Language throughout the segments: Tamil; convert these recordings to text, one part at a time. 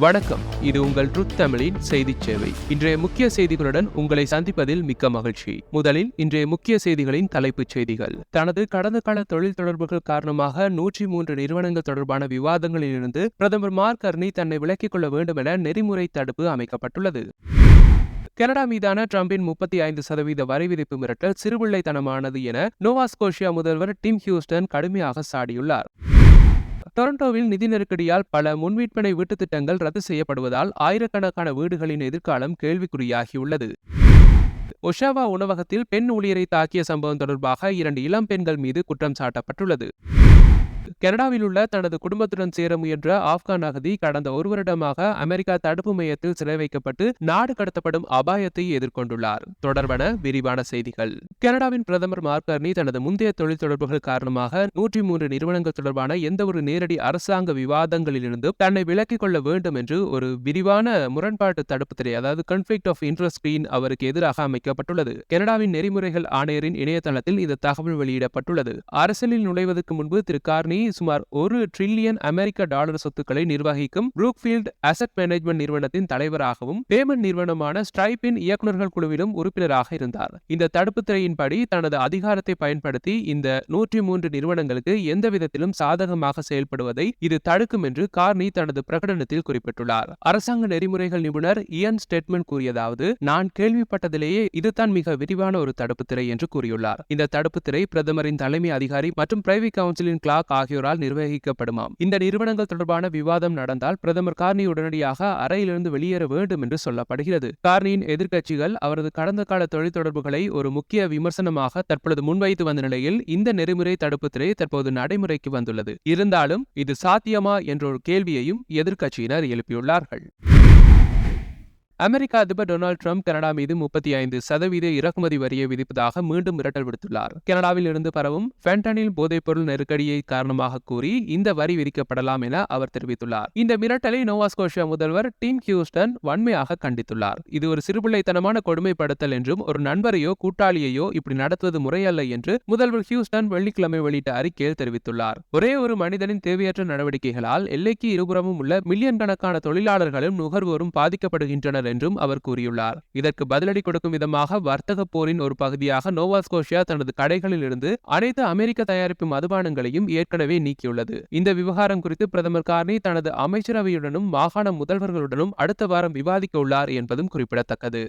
வணக்கம். இது உங்கள் ட்ருத் தமிழின் செய்திச் சேவை. இன்றைய முக்கிய செய்திகளுடன் உங்களை சந்திப்பதில் மிக்க மகிழ்ச்சி. முதலில் இன்றைய முக்கிய செய்திகளின் தலைப்புச் செய்திகள். தனது கடந்த கால தொழில் தொடர்புகள் காரணமாக நூற்றி மூன்று நிறுவனங்கள் தொடர்பான விவாதங்களிலிருந்து பிரதமர் மார்க் கர்னி தன்னை விலக்கிக் கொள்ள வேண்டும் என நெறிமுறை தடுப்பு அமைக்கப்பட்டுள்ளது. கனடா மீதான டிரம்பின் முப்பத்தி ஐந்து சதவீத வரி விதிப்பு மிரட்டல் சிறுபிள்ளைத்தனமானது என நோவாஸ்கோஷியா முதல்வர் டிம் ஹியூஸ்டன் கடுமையாக சாடியுள்ளார். டொரண்டோவில் நிதி நெருக்கடியால் பல முன்விற்பனை வீட்டுத் திட்டங்கள் ரத்து செய்யப்படுவதால் ஆயிரக்கணக்கான வீடுகளின் எதிர்காலம் கேள்விக்குறியாகியுள்ளது. ஒஷாவா உணவகத்தில் பெண் ஊழியரை தாக்கிய சம்பவம் தொடர்பாக இரண்டு இளம் பெண்கள் மீது குற்றம் சாட்டப்பட்டுள்ளது. கனடாவில் உள்ள தனது குடும்பத்துடன் சேர முயன்ற ஆப்கான் அகதி கடந்த ஒரு வருடமாக அமெரிக்கா தடுப்பு மையத்தில் சிறை வைக்கப்பட்டு நாடு கடத்தப்படும் அபாயத்தை எதிர்கொண்டுள்ளார். தொடர்பான விரிவான செய்திகள். கனடாவின் பிரதமர் மார்கர்னி தனது முந்தைய தொழில் தொடர்புகள் காரணமாக நூற்றி மூன்று நிறுவனங்கள் தொடர்பான எந்த ஒரு நேரடி அரசாங்க விவாதங்களிலிருந்து தன்னை விலக்கிக் கொள்ள வேண்டும் என்று ஒரு விரிவான முரண்பாட்டு தடுப்பு திரை அதாவது கன்ஃபிளிக் ஆஃப் இன்ட்ரெஸ்ட் ஸ்கிரீன் அவருக்கு எதிராக அமைக்கப்பட்டுள்ளது. கனடாவின் நெறிமுறைகள் ஆணையரின் இணையதளத்தில் இந்த தகவல் வெளியிடப்பட்டுள்ளது. அரசியலில் நுழைவதற்கு முன்பு திரு கார்னி சுமார் ஒரு ட்ரில்லியன் அமெரிக்க டாலர் சொத்துக்களை நிர்வகிக்கும் புரூக்ஃபீல்ட் அசெட் மேனேஜ்மெண்ட் நிறுவனத்தின் தலைவராகவும் பேமெண்ட் நிறுவனமான ஸ்ட்ரைப்பின் இயக்குநர்கள் குழுவிலும் உறுப்பினராக இருந்தார். இந்த தடுப்பு துறையின்படி தனது அதிகாரத்தை பயன்படுத்தி இந்த நூற்றி மூன்று நிறுவனங்களுக்கு எந்த விதத்திலும் சாதகமாக செயல்படுவதை இது தடுக்கும் என்று கார்னி தனது பிரகடனத்தில் குறிப்பிட்டுள்ளார். அரசாங்க நெறிமுறைகள் நிபுணர் இயன் ஸ்டேட்மெண்ட் கூறியதாவது நான் கேள்விப்பட்டதிலேயே இதுதான் மிக விரிவான ஒரு தடுப்பு திரை என்று கூறியுள்ளார். இந்த தடுப்பு திரை பிரதமரின் தலைமை அதிகாரி மற்றும் பிரைவேட் கவுன்சிலின் கிளாக் ஆகியோரால் நிர்வகிக்கப்படுமாம். இந்த நிறுவனங்கள் தொடர்பான விவாதம் நடந்தால் பிரதமர் கார்னி உடனடியாக அறையிலிருந்து வெளியேற வேண்டும் என்று சொல்லப்படுகிறது. கார்னியின் எதிர்க்கட்சிகள் அவரது கடந்த கால தொழில் தொடர்புகளை ஒரு முக்கிய விமர்சனமாக தற்பொழுது முன்வைத்து வந்த நிலையில் இந்த நெறிமுறை தடுப்பு திரை தற்போது நடைமுறைக்கு வந்துள்ளது. இருந்தாலும் இது சாத்தியமா என்ற ஒரு கேள்வியையும் எதிர்க்கட்சியினர் எழுப்பியுள்ளார்கள். அமெரிக்க அதிபர் டொனால்டு ட்ரம்ப் கனடா மீது முப்பத்தி ஐந்து சதவீத இறக்குமதி வரியை விதிப்பதாக மீண்டும் மிரட்டல் விடுத்துள்ளார். கனடாவில் இருந்து பரவும் ஃபென்டனில் போதைப்பொருள் நெருக்கடியை காரணமாக கூறி இந்த வரி விதிக்கப்படலாம் என அவர் தெரிவித்துள்ளார். இந்த மிரட்டலை நோவாஸ்கோஷியா முதல்வர் டிம் ஹியூஸ்டன் வன்மையாக கண்டித்துள்ளார். இது ஒரு சிறுபிள்ளைத்தனமான கொடுமைப்படுத்தல் என்றும் ஒரு நண்பரையோ கூட்டாளியையோ இப்படி நடத்துவது முறையல்ல என்று முதல்வர் ஹியூஸ்டன் வெள்ளிக்கிழமை வெளியிட்ட அறிக்கையில் தெரிவித்துள்ளார். ஒரே ஒரு மனிதனின் தேவையற்ற நடவடிக்கைகளால் எல்லைக்கு இருபுறமும் உள்ள மில்லியன் கணக்கான தொழிலாளர்களும் நுகர்வோரும் பாதிக்கப்படுகின்றனர் என்றும் அவர் கூறியுள்ளார். இதற்கு பதிலடி கொடுக்கும் விதமாக வர்த்தக போரின் ஒரு பகுதியாக நோவாஸ்கோஷியா தனது கடைகளில் இருந்து அனைத்து அமெரிக்க தயாரிப்பு மதுபானங்களையும் ஏற்கனவே நீக்கியுள்ளது. இந்த விவகாரம் குறித்து பிரதமர் கார்னி தனது அமைச்சரவையுடனும் மாகாண முதல்வர்களுடனும் அடுத்த வாரம் விவாதிக்க உள்ளார் என்பதும் குறிப்பிடத்தக்கது.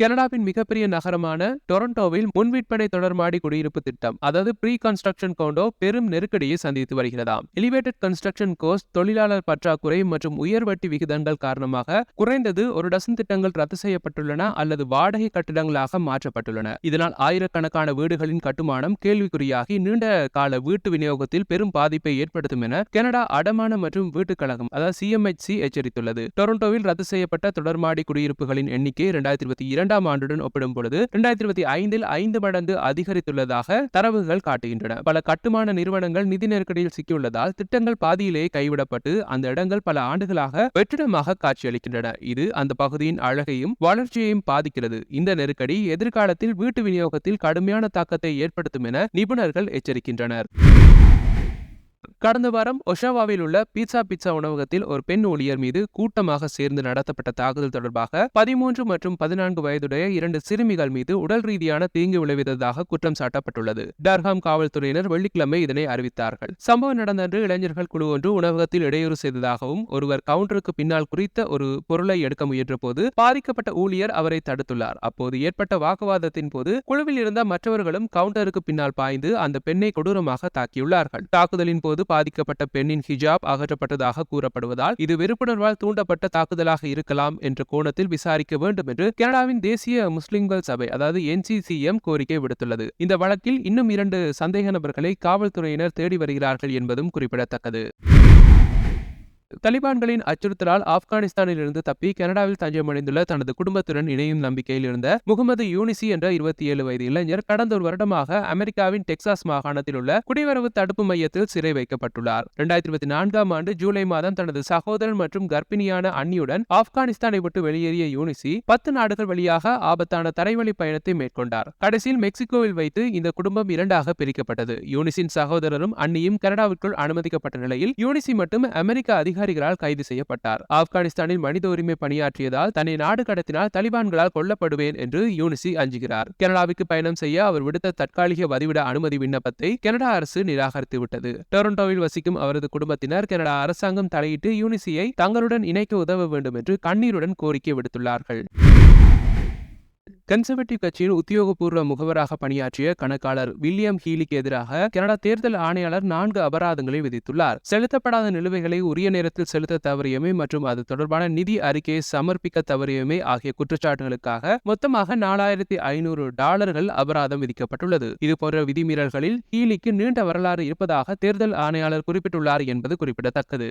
கனடாவின் மிகப்பெரிய நகரமான டொரண்டோவில் முன்விற்பனை தொடர்மாடி குடியிருப்பு திட்டம் அதாவது ப்ரீ கன்ஸ்ட்ரக்ஷன் கோண்டோ பெரும் நெருக்கடியை சந்தித்து வருகிறதாம். எலிவேட்டட் கன்ஸ்ட்ரக்ஷன் கோஸ்ட் தொழிலாளர் பற்றாக்குறை மற்றும் உயர் வட்டி விகிதங்கள் காரணமாக குறைந்தது ஒரு டசன் திட்டங்கள் ரத்து செய்யப்பட்டுள்ளன அல்லது வாடகை கட்டிடங்களாக மாற்றப்பட்டுள்ளன. இதனால் ஆயிரக்கணக்கான வீடுகளின் கட்டுமானம் கேள்விக்குறியாகி நீண்ட கால வீட்டு விநியோகத்தில் பெரும் பாதிப்பை ஏற்படுத்தும் என கனடா அடமான மற்றும் வீட்டுக் கழகம் அதாவது சிஎம்ஹெச்சி எச்சரித்துள்ளது. டொரண்டோவில் ரத்து செய்யப்பட்ட தொடர்மாடி குடியிருப்புகளின் எண்ணிக்கை இரண்டாயிரத்தி இருபத்தி இரண்டு இரண்டாம் ஆண்டுடன் ஒப்பிடும் பொழுது இரண்டாயிரத்தி இருபத்தி ஐந்தில் ஐந்து மடங்கு அதிகரித்துள்ளதாக தரவுகள் காட்டுகின்றன. பல கட்டுமான நிறுவனங்கள் நிதி நெருக்கடியில் சிக்கியுள்ளதால் திட்டங்கள் பாதியிலேயே கைவிடப்பட்டு அந்த இடங்கள் பல ஆண்டுகளாக வெற்றிடமாக காட்சியளிக்கின்றன. இது அந்த பகுதியின் அழகையும் வளர்ச்சியையும் பாதிக்கிறது. இந்த நெருக்கடி எதிர்காலத்தில் வீட்டு விநியோகத்தில் கடுமையான தாக்கத்தை ஏற்படுத்தும் என நிபுணர்கள் எச்சரிக்கின்றனர். கடந்த வாரம் ஒஷாவாவில் உள்ள பீட்சா பீட்சா உணவகத்தில் ஒரு பெண் ஊழியர் மீது கூட்டமாக சேர்ந்து நடத்தப்பட்ட தாக்குதல் தொடர்பாக பதிமூன்று மற்றும் பதினான்கு வயதுடைய இரண்டு சிறுமிகள் மீது உடல் ரீதியான தீங்கு விளைவித்ததாக குற்றம் சாட்டப்பட்டுள்ளது. டர்ஹாம் காவல்துறையினர் வெள்ளிக்கிழமை இதனை அறிவித்தார்கள். சம்பவம் நடந்தன்று இளைஞர்கள் குழு ஒன்று உணவகத்தில் இடையூறு செய்ததாகவும் ஒருவர் கவுண்டருக்கு பின்னால் குறித்த ஒரு பொருளை எடுக்க முயன்றபோது பாதிக்கப்பட்ட ஊழியர் அவரை தடுத்துள்ளார். அப்போது ஏற்பட்ட வாக்குவாதத்தின் போது குழுவில் இருந்த மற்றவர்களும் கவுண்டருக்கு பின்னால் பாய்ந்து அந்த பெண்ணை கொடூரமாக தாக்கியுள்ளார்கள். தாக்குதலின் போது பாதிக்கப்பட்ட பெண்ணின் ஹிஜாப் அகற்றப்பட்டதாக கூறப்படுவதால் இது வெறுப்புணர்வால் தூண்டப்பட்ட தாக்குதலாக இருக்கலாம் என்ற கோணத்தில் விசாரிக்க வேண்டும் என்று கனடாவின் தேசிய முஸ்லிம்கள் சபை அதாவது என்சிசிஎம் கோரிக்கை விடுத்துள்ளது. இந்த வழக்கில் இன்னும் இரண்டு சந்தேக நபர்களை காவல்துறையினர் தேடி வருகிறார்கள் என்பதும் குறிப்பிடத்தக்கது. தலிபான்களின் அச்சுறுத்தலால் ஆப்கானிஸ்தானில் இருந்து தப்பி கனடாவில் தஞ்சமடைந்துள்ள தனது குடும்பத்துடன் இணையும் நம்பிக்கையில் இருந்த முகமது யூனிசி என்ற இருபத்தி ஏழு வயது இளைஞர் கடந்த ஒரு வருடமாக அமெரிக்காவின் டெக்சாஸ் மாகாணத்தில் உள்ள குடிவரவு தடுப்பு மையத்தில் சிறை வைக்கப்பட்டுள்ளார். இரண்டாயிரத்தி இருபத்தி நான்காம் ஆண்டு ஜூலை மாதம் தனது சகோதரன் மற்றும் கர்ப்பிணியான அன்னியுடன் ஆப்கானிஸ்தானை விட்டு வெளியேறிய யூனிசி பத்து நாடுகள் வழியாக ஆபத்தான தரைவழி பயணத்தை மேற்கொண்டார். கடைசியில் மெக்சிகோவில் வைத்து இந்த குடும்பம் இரண்டாக பிரிக்கப்பட்டது. யூனிசின் சகோதரரும் அன்னியும் கனடாவிற்குள் அனுமதிக்கப்பட்ட நிலையில் யூனிசி மட்டும் அமெரிக்க அதிக அதிகாரிகளால் கைது செய்யப்பட்டார். ஆப்கானிஸ்தானில் மனித உரிமை பணியாற்றியதால் தன்னை நாடு கடத்தினால் தலிபான்களால் கொல்லப்படுவேன் என்று யூனிசி அஞ்சுகிறார். கனடாவுக்கு பயணம் செய்ய அவர் விடுத்த தற்காலிக வதிவிட அனுமதி விண்ணப்பத்தை கனடா அரசு நிராகரித்துவிட்டது டொரண்டோவில் வசிக்கும் அவரது குடும்பத்தினர் கனடா அரசாங்கம் தலையிட்டு யூனிசியை தங்களுடன் இணைக்க உதவ வேண்டும் என்று கண்ணீருடன் கோரிக்கை விடுத்துள்ளார்கள். கன்சர்வேட்டிவ் கட்சியின் உத்தியோகபூர்வ முகவராக பணியாற்றிய கணக்காளர் வில்லியம் ஹீலிக்கு எதிராக கனடா தேர்தல் ஆணையாளர் நான்கு அபராதங்களை விதித்துள்ளார். செலுத்தப்படாத நிலுவைகளை உரிய நேரத்தில் செலுத்த தவறியமை மற்றும் அது தொடர்பான நிதி அறிக்கையை சமர்ப்பிக்க தவறியமை ஆகிய குற்றச்சாட்டுகளுக்காக மொத்தமாக நாலாயிரத்தி ஐநூறு டாலர்கள் அபராதம் விதிக்கப்பட்டுள்ளது. இதுபோன்ற விதிமீறல்களில் ஹீலிக்கு நீண்ட வரலாறு இருப்பதாக தேர்தல் ஆணையாளர் குறிப்பிட்டுள்ளார் என்பது குறிப்பிடத்தக்கது.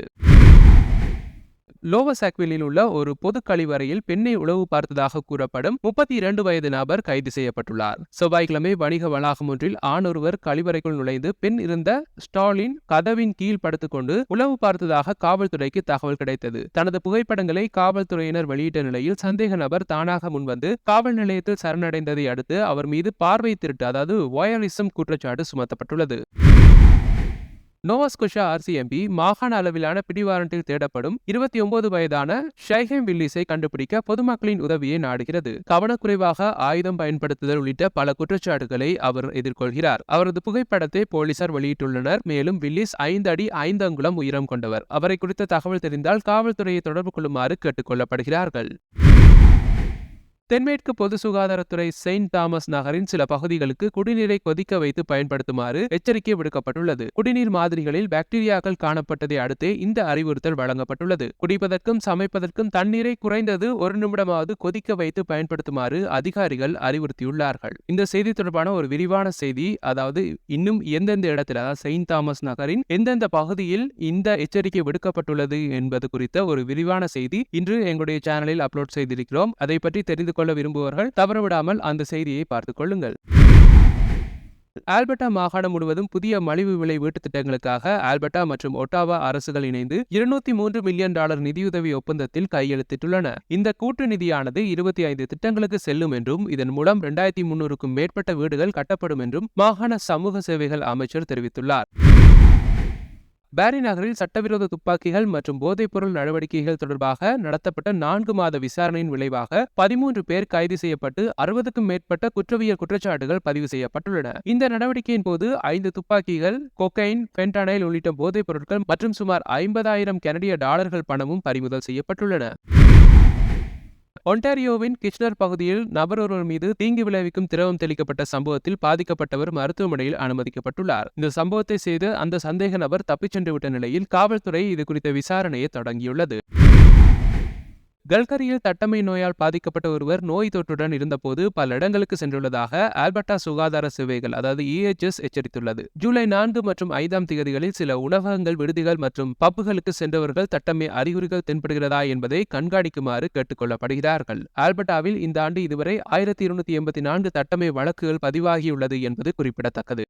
லோவர் உள்ள ஒரு பொது கழிவறையில் பெண்ணை உளவு பார்த்ததாக கூறப்படும் முப்பத்தி இரண்டு வயது நபர் கைது செய்யப்பட்டுள்ளார். செவ்வாய்க்கிழமை வணிக வளாகம் ஒன்றில் ஆண் ஒருவர் கழிவறைக்குள் நுழைந்து பெண் இருந்த ஸ்டாலின் கதவின் கீழ் படுத்துக்கொண்டு உளவு பார்த்ததாக காவல்துறைக்கு தகவல் கிடைத்தது. தனது புகைப்படங்களை காவல்துறையினர் வெளியிட்ட நிலையில் சந்தேக நபர் தானாக முன்வந்து காவல் நிலையத்தில் சரணடைந்ததை அடுத்து அவர் மீது பார்வை திருட்டு அதாவது வயலிசம் குற்றச்சாட்டு சுமத்தப்பட்டுள்ளது. நோவாஸ்கோஷா ஆர்சிஎம்பி மாகாண அளவிலான பிடிவாரண்டில் தேடப்படும் இருபத்தி ஒன்பது வயதான ஷைஹேம் வில்லிஸை கண்டுபிடிக்க பொதுமக்களின் உதவியை நாடுகிறது. கவனக்குறைவாக ஆயுதம் பயன்படுத்துதல் உள்ளிட்ட பல குற்றச்சாட்டுகளை அவர் எதிர்கொள்கிறார். அவரது புகைப்படத்தை போலீசார் வெளியிட்டுள்ளனர். மேலும் வில்லிஸ் ஐந்து அடி ஐந்து அங்குலம் உயரம் கொண்டவர். அவரை குறித்த தகவல் தெரிந்தால் காவல்துறையை தொடர்பு கொள்ளுமாறு கேட்டுக் கொள்ளப்படுகிறார்கள். தென்மேற்கு பொது சுகாதாரத்துறை செயின்ட் தாமஸ் நகரின் சில பகுதிகளுக்கு குடிநீரை கொதிக்க வைத்து பயன்படுத்துமாறு எச்சரிக்கை விடுக்கப்பட்டுள்ளது. குடிநீர் மாதிரிகளில் பாக்டீரியாக்கள் காணப்பட்டதை அடுத்தே இந்த அறிவுறுத்தல் வழங்கப்பட்டுள்ளது. குடிப்பதற்கும் சமைப்பதற்கும் தண்ணீரை குறைந்தது ஒரு நிமிடமாவது கொதிக்க வைத்து பயன்படுத்துமாறு அதிகாரிகள் அறிவுறுத்தியுள்ளார்கள். இந்த செய்தி தொடர்பான ஒரு விரிவான செய்தி அதாவது இன்னும் எந்தெந்த இடத்தில் அதாவது செயின்ட் தாமஸ் நகரின் எந்தெந்த பகுதியில் இந்த எச்சரிக்கை விடுக்கப்பட்டுள்ளது என்பது குறித்த ஒரு விரிவான செய்தி இன்று எங்களுடைய சேனலில் அப்லோட் செய்திருக்கிறோம். அதை பற்றி தெரிந்து கொள்ள விரும்புவர்கள் தவறவிடாமல் அந்த செய்தியை பார்த்துக் கொள்ளுங்கள். ஆல்பர்டா மாகாணம் முழுவதும் புதிய மலிவு விலை வீட்டுத் திட்டங்களுக்காக ஆல்பர்டா மற்றும் ஒட்டாவா அரசுகள் இணைந்து இருநூத்தி மூன்று மில்லியன் டாலர் நிதியுதவி ஒப்பந்தத்தில் கையெழுத்திட்டுள்ளன. இந்த கூட்டு நிதியானது இருபத்தி ஐந்து திட்டங்களுக்கு செல்லும் என்றும் இதன் மூலம் இரண்டாயிரத்தி முன்னூறுக்கும் மேற்பட்ட வீடுகள் கட்டப்படும் என்றும் மாகாண சமூக சேவைகள் அமைச்சர் தெரிவித்துள்ளார். பாரி நகரில் சட்டவிரோத துப்பாக்கிகள் மற்றும் போதைப்பொருள் நடவடிக்கைகள் தொடர்பாக நடத்தப்பட்ட நான்கு மாத விசாரணையின் விளைவாக பதிமூன்று பேர் கைது செய்யப்பட்டு அறுபதுக்கும் மேற்பட்ட குற்றவியல் குற்றச்சாட்டுகள் பதிவு செய்யப்பட்டுள்ளன. இந்த நடவடிக்கையின் போது ஐந்து துப்பாக்கிகள் கொக்கைன் பென்டானைல் உள்ளிட்ட போதைப் பொருட்கள் மற்றும் சுமார் ஐம்பதாயிரம் கனடிய டாலர்கள் பணமும் பறிமுதல் செய்யப்பட்டுள்ளன. ஒன்டாரியோவின் கிச்னர் பகுதியில் நபர் ஒருவர் மீது தீங்கு விளைவிக்கும் திரவம் தெளிக்கப்பட்ட சம்பவத்தில் பாதிக்கப்பட்டவர் மருத்துவமனையில் அனுமதிக்கப்பட்டுள்ளார். இந்த சம்பவத்தை செய்து அந்த சந்தேக நபர் தப்பிச் சென்று விட்ட நிலையில் காவல்துறை இது குறித்த விசாரணையை தொடங்கியுள்ளது. கல்கரியில் தட்டமை நோயால் பாதிக்கப்பட்ட ஒருவர் நோய் தொற்றுடன் இருந்தபோது பல இடங்களுக்கு சென்றுள்ளதாக ஆல்பர்டா சுகாதார சேவைகள் அதாவது இஎச்எஸ் எச்சரித்துள்ளது. ஜூலை நான்கு மற்றும் ஐந்தாம் தேதிகளில் சில உணவகங்கள் விடுதிகள் மற்றும் பப்புகளுக்கு சென்றவர்கள் தட்டமை அறிகுறிகள் தென்படுகிறதா என்பதை கண்காணிக்குமாறு கேட்டுக்கொள்ளப்படுகிறார்கள். ஆல்பர்டாவில் இந்த ஆண்டு இதுவரை ஆயிரத்தி இருநூத்தி எண்பத்தி நான்கு தட்டமை வழக்குகள் பதிவாகியுள்ளது என்பது குறிப்பிடத்தக்கது.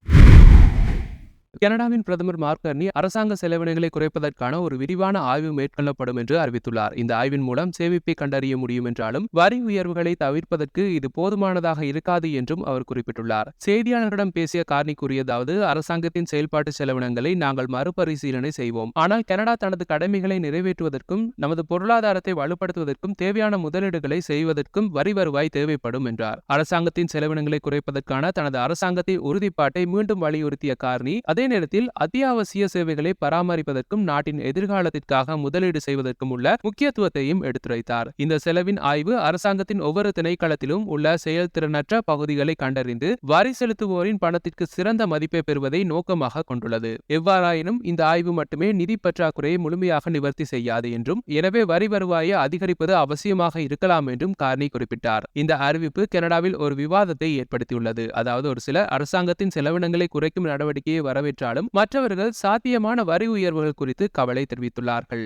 கனடாவின் பிரதமர் மார்க் கர்னி அரசாங்க செலவினங்களை குறைப்பதற்கான ஒரு விரிவான ஆய்வு மேற்கொள்ளப்படும் என்று அறிவித்துள்ளார். இந்த ஆய்வின் மூலம் சேமிப்பை கண்டறிய முடியும் என்றாலும் வரி உயர்வுகளை தவிர்ப்பதற்கு இது போதுமானதாக இருக்காது என்றும் அவர் குறிப்பிட்டுள்ளார். செய்தியாளர்களிடம் பேசிய கார்னி கூறியதாவது அரசாங்கத்தின் செயல்பாட்டு செலவினங்களை நாங்கள் மறுபரிசீலனை செய்வோம். ஆனால் கனடா தனது கடமைகளை நிறைவேற்றுவதற்கும் நமது பொருளாதாரத்தை வலுப்படுத்துவதற்கும் தேவையான முதலீடுகளை செய்வதற்கும் வரி வருவாய் தேவைப்படும் என்றார். அரசாங்கத்தின் செலவினங்களை குறைப்பதற்கான தனது அரசாங்கத்தின் உறுதிப்பாட்டை மீண்டும் வலியுறுத்திய கார்னி அதே நேரத்தில் அத்தியாவசிய சேவைகளை பராமரிப்பதற்கும் நாட்டின் எதிர்காலத்திற்காக முதலீடு செய்வதற்கும் உள்ள முக்கியத்துவத்தையும் எடுத்துரைத்தார். இந்த செலவின் ஆய்வு அரசாங்கத்தின் ஒவ்வொரு திணைக்களத்திலும் உள்ள செயல்திறனற்ற பகுதிகளை கண்டறிந்து வரி செலுத்துவோரின் பணத்திற்கு சிறந்த மதிப்பை பெறுவதை நோக்கமாக கொண்டுள்ளது. எவ்வாறாயினும் இந்த ஆய்வு மட்டுமே நிதி பற்றாக்குறையை முழுமையாக நிவர்த்தி செய்யாது என்றும் எனவே வரி வருவாயை அதிகரிப்பது அவசியமாக இருக்கலாம் என்றும் கார்னி குறிப்பிட்டார். இந்த அறிவிப்பு கனடாவில் ஒரு விவாதத்தை ஏற்படுத்தியுள்ளது. அதாவது ஒரு சில அரசாங்கத்தின் செலவினங்களை குறைக்கும் நடவடிக்கையை என்றாலும் மற்றவர்கள் சாத்தியமான வரி உயர்வுகள் குறித்து கவலை தெரிவித்துள்ளார்கள்.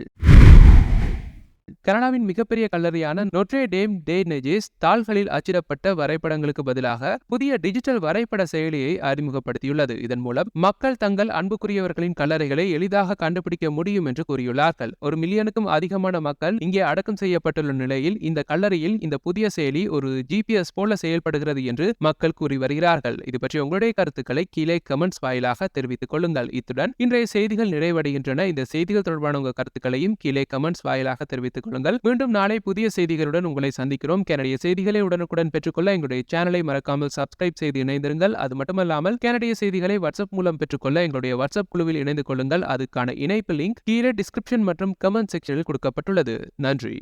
கனடாவின் மிகப்பெரிய கல்லறையான நொட்ரே டேம் டே நெஜேஸ் தாள்களில் அச்சிடப்பட்ட வரைபடங்களுக்கு பதிலாக புதிய டிஜிட்டல் வரைபட செயலியை அறிமுகப்படுத்தியுள்ளது. இதன் மூலம் மக்கள் தங்கள் அன்புக்குரியவர்களின் கல்லறைகளை எளிதாக கண்டுபிடிக்க முடியும் என்று கூறியுள்ளார்கள். ஒரு மில்லியனுக்கும் அதிகமான மக்கள் இங்கே அடக்கம் செய்யப்பட்டுள்ள நிலையில் இந்த கல்லறையில் இந்த புதிய செயலி ஒரு ஜிபிஎஸ் போல செயல்படுகிறது என்று மக்கள் கூறி வருகிறார்கள். இது பற்றி உங்களுடைய கருத்துக்களை கீழே கமெண்ட்ஸ் வாயிலாக தெரிவித்துக் கொள்ளுங்கள். இத்துடன் இன்றைய செய்திகள் நிறைவடைகின்றன. இந்த செய்திகள் தொடர்பான உங்கள் கருத்துக்களையும் கீழே கமெண்ட்ஸ் வாயிலாக தெரிவித்துக் கொள்ளுங்கள் மீண்டும் நாளை புதிய செய்திகளுடன் உங்களை சந்திக்கிறோம். கனடிய செய்திகளை உடனுக்குடன் பெற்றுக்கொள்ள எங்களுடைய சேனலை மறக்காமல் சப்ஸ்கிரைப் செய்து இணைந்திருங்கள். அது மட்டுமல்லாமல் கனடிய செய்திகளை வாட்ஸ்அப் மூலம் பெற்றுக்கொள்ள எங்களுடைய வாட்ஸ்அப் குழுவில் இணைந்து கொள்ளுங்கள். அதுக்கான இணைப்பு லிங்க் கீழே டிஸ்கிரிப்ஷன் மற்றும் கமெண்ட் செக்ஷனில் கொடுக்கப்பட்டுள்ளது. நன்றி.